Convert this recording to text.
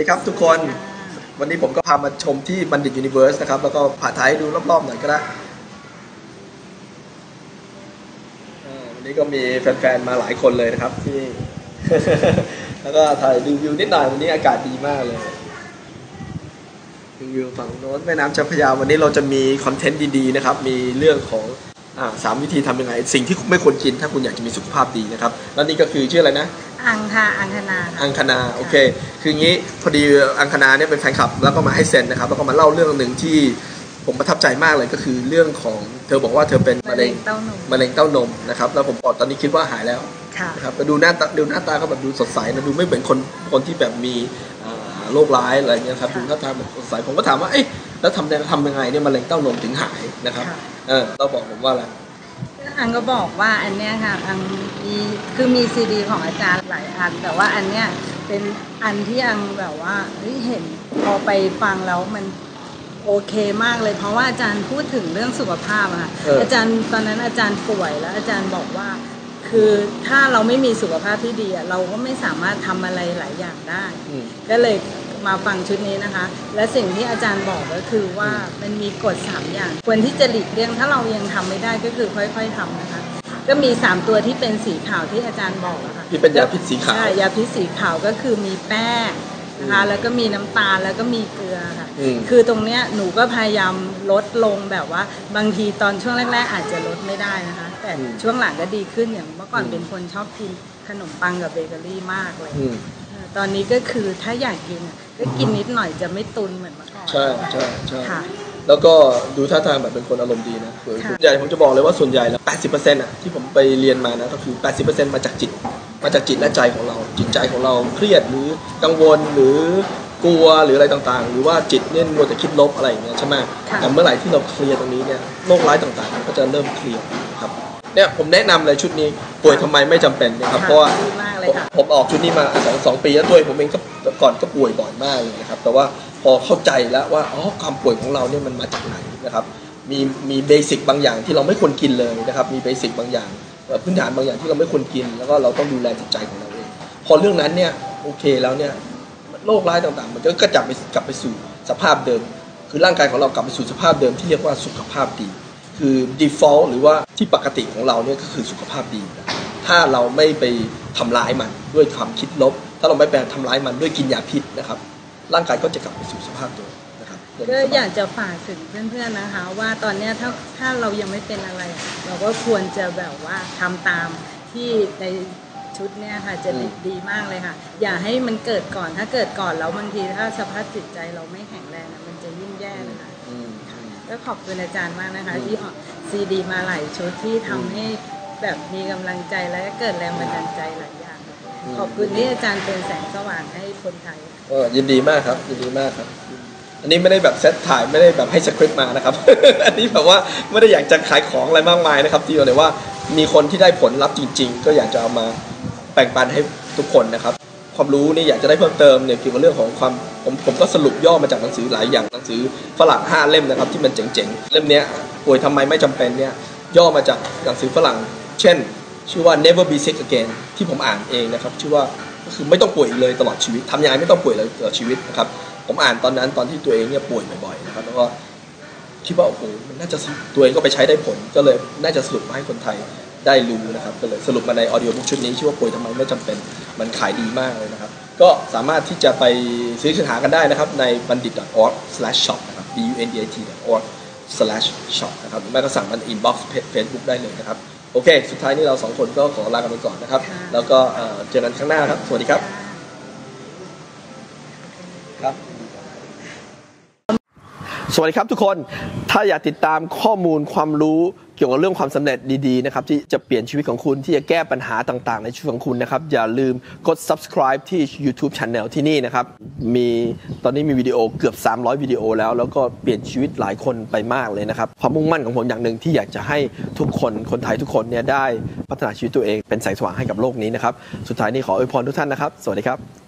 สวัสดีครับทุกคน วันนี้ผมก็พามาชมที่บัณฑิตยูนิเวอร์สนะครับ แล้วก็ผ่าท้ายดูรอบๆหน่อยก็ได้วันนี้ก็มีแฟนๆ มาหลายคนเลยนะครับที่ แล้วก็ถ่ายรีวิวนิดหน่อยวันนี้อากาศดีมากเลยรีวิวฝั่งโน้นแม่น้ำเจ้าพระยาวันนี้เราจะมีคอนเทนต์ดีๆนะครับ มีเรื่องของอ่าสามวิธีทำยังไง สิ่งที่ไม่ควรกิน ถ้าคุณอยากจะมีสุขภาพดีนะครับ แล้วนี่ก็คือชื่ออะไรนะ อังค่ะอังคณาค่ะอังคณาโอเค คืองี้พอดีอังคณาเนี่ยเป็นแฟนคลับ แล้วก็มาให้เซ็นนะครับ แล้วก็มาเล่าเรื่องหนึ่งที่ผมประทับใจมากเลยก็คือเรื่องของเธอบอกว่าเธอเป็นมะมะเร็เร็งงเต้านมมะเร็งเต้านมนะครับแล้วผมบอกตอนนี้คิดว่าหายแล้วค่ะนะครับแต่ดูหน้าตาดูหน้าตาก็แบบดูสดใสนะดูไม่เหมือนคนคนที่แบบมีอ่าโรคร้ายอะไรเงี้ยครับดูหน้าตาแบบสดใสผมก็ถามว่าเอ๊ะแล้วทำยังทำยังไงเนี่ยมะเร็งเต้านมถึงหายนะครับค่ะเออเราบอกผมว่าอะไร อังก็บอกว่าอันเนี้ยค่ะอังมีคือมีซีดีของอาจารย์หลายอัน แต่ว่าอันเนี้ยเป็นอันที่อังแบบว่าเฮ้ยเห็นพอไปฟังแล้วมันโอเคมากเลยเพราะว่าอาจารย์พูดถึงเรื่องสุขภาพอะค่ะเอออ อาจารย์ตอนนั้นอาจารย์ป่วยแล้วอาจารย์บอกว่า คือถ้าเราไม่มีสุขภาพที่ดีอะเราก็ไม่สามารถทำอะไรหลายอย่างได้ อืม ก็เลย มาฟังชุดนี้นะคะ และสิ่งที่อาจารย์บอกก็คือว่ามันมีกฎ 3 อย่าง ควรที่จะหลีกเลี่ยงถ้าเรายังทำไม่ได้ก็คือค่อย ๆทำนะคะ ก็มี 3 ตัวที่เป็นสีขาวที่อาจารย์บอกอะค่ะที่เป็นยาพิษสีขาวใช่ยาพิษสีขาวก็คือมีแป้งนะคะอืมแล้วก็มีน้ำตาลแล้วก็มีเกลือค่ะอืมคือตรงเนี้ยหนูก็พยายามลดลงแบบว่า บางทีตอนช่วงแรก ๆ อาจจะลดไม่ได้นะคะ แต่อืมช่วงหลังก็ดีขึ้นอย่างเมื่อก่อนอืมเป็นคนชอบกินขนมปังกับเบเกอรี่มากเลยอืมเออ ตอนนี้ก็คือถ้าอยากกินอะก็กินนิดหน่อยจะไม่ตุนเหมือนเมื่อก่อนใช่ใช่ใช่ค่ะ แล้วก็ดูท่าทางแบบเป็นคนอารมณ์ดีนะส่วนค่ะ ส่วนใหญ่ผมจะบอกเลยว่าส่วนใหญ่แล้ว 80%อะที่ผมไปเรียนมานะก็คือ 80%มาจากจิต มาจากจิตและใจของเรา จิตใจของเราเครียดหรือกังวลหรือกลัวหรืออะไรต่างๆ หรือว่าจิตเนี่ยมัวแต่คิดลบอะไรอย่างเงี้ยใช่ไหมค่ะ แต่เมื่อไหร่ที่เราเคลียร์ตรงนี้เนี่ยโรคร้ายต่างๆมันก็จะเริ่มเคลียร์ครับเนี่ยผมแนะนำเลยชุดนี้ป่วยทำไมไม่จำเป็นนะครับค่ะเพราะว่า ดีมากเลย ผมผมออกชุดนี้มาสองสองปีแล้วตัวยผมเองก็ก่อนก็ป่วยบ่อยมากเลยนะครับ แต่ว่าพอเข้าใจแล้วว่าอ๋อความป่วยของเราเนี่ยมันมาจากไหนนะครับมีมีเบสิกบางอย่างที่เราไม่ควรกินเลยนะครับ มีเบสิกบางอย่างพื้นฐานบางอย่างที่เราไม่ควรกิน แล้วก็เราต้องดูแลจิตใจของเราเองพอเรื่องนั้นเนี่ยโอเคแล้วเนี่ยโรคร้ายต่างๆ มันก็กลับไปกลับไปสู่สภาพเดิม คือร่างกายของเรากลับไปสู่สภาพเดิมที่เรียกว่าสุขภาพดี คือ default หรือว่าที่ปกติของเราเนี่ยก็คือสุขภาพดี ถ้าเราไม่ไป ทำร้ายมันด้วยความคิดลบ ถ้าเราไม่ไปทำร้ายมันด้วยกินยาพิษนะครับ ร่างกายก็จะกลับไปสู่สภาพเดิมนะครับก็อยากจะฝากถึงเพื่อนๆนะคะ ว่าตอนเนี้ยถ้าถ้าเรายังไม่เป็นอะไร เราก็ควรจะแบบว่าทำตามที่ในชุดเนี้ยค่ะจะดีดีมากเลยค่ะ อย่าให้มันเกิดก่อนถ้าเกิดก่อนแล้วบางทีถ้าสภาพจิตใจเราไม่แข็งแรงอะมันจะยิ่งแย่นะคะอืมก็ขอบคุณอาจารย์มากนะคะอืมที่ออกซีดีมาหลายชุดที่ทำให้ แบบมีกำลังใจและก็เกิดแรงบันดาลใจหลายอย่าง ขอบคุณที่อาจารย์เป็นแสงสว่างให้คนไทยก็ยินดีมากครับยินดีมากครับ อันนี้ไม่ได้แบบเซตถ่ายไม่ได้แบบให้สคริปต์มานะครับ อันนี้แบบว่าไม่ได้อยากจะขายของอะไรมากมายนะครับที่เลยว่ามีคนที่ได้ผลลัพธ์จริง ๆ ก็อยากจะเอามาแบ่งปันให้ทุกคนนะครับความรู้นี่อยากจะได้เพิ่มเติมเนี่ยเกี่ยวกับเรื่องของความผมผมก็สรุปย่อมาจากหนังสือหลายอย่างหนังสือฝรั่งห้าเล่มนะครับที่มันเจ๋งๆเล่มเนี้ยป่วยทำไมไม่จำเป็นเนี่ยย่อมาจากหนังสือฝรั่ง เช่น ชื่อว่า never be sick again ที่ผมอ่านเองนะครับ ชื่อว่าก็คือไม่ต้องป่วยอีกเลยตลอดชีวิตทำยังไงไม่ต้องป่วยเลยตลอดชีวิตนะครับ ผมอ่านตอนนั้นตอนที่ตัวเองเนี่ยป่วยบ่อยๆนะครับแล้วก็คิดว่าโอ้โหมันน่าจะตัวเองก็ไปใช้ได้ผล ก็เลยน่าจะสรุปมาให้คนไทยได้รู้นะครับ ก็เลยสรุปมาในออดิโอบุ๊กชุดนี้ชื่อว่าป่วยทำไมไม่จำเป็นมันขายดีมากเลยนะครับ ก็สามารถที่จะไปซื้อสินหากันได้นะครับ ในบัณฑิต .org/shop นะครับ b u n d i t .org slash shop นะครับหรือไม่ก็สั่งมัน inbox Facebook ได้เลยนะครับ โอเค สุดท้ายนี้เราสองคนก็ขอลากันไปก่อนนะครับค่ะแล้วก็เอ่อเจอกันข้างหน้าครับ สวัสดีครับครับ สวัสดีครับทุกคน ถ้าอยากติดตามข้อมูลความรู้เกี่ยวกับเรื่องความสำเร็จดีๆนะครับที่จะเปลี่ยนชีวิตของคุณที่จะแก้ปัญหาต่างๆ ในชีวิตของคุณนะครับอย่าลืมกด subscribe ที่ YouTube Channel ที่นี่นะครับมีตอนนี้มีวิดีโอเกือบ 300 วิดีโอแล้ว แล้วก็เปลี่ยนชีวิตหลายคนไปมากเลยนะครับความมุ่งมั่นของผมอย่างหนึ่งที่อยากจะให้ทุกคนคนไทยทุกคนเนี่ยได้พัฒนาชีวิตตัวเองเป็นแสงสว่างให้กับโลกนี้นะครับสุดท้ายนี้ขออวยพรทุกท่านนะครับ สวัสดีครับ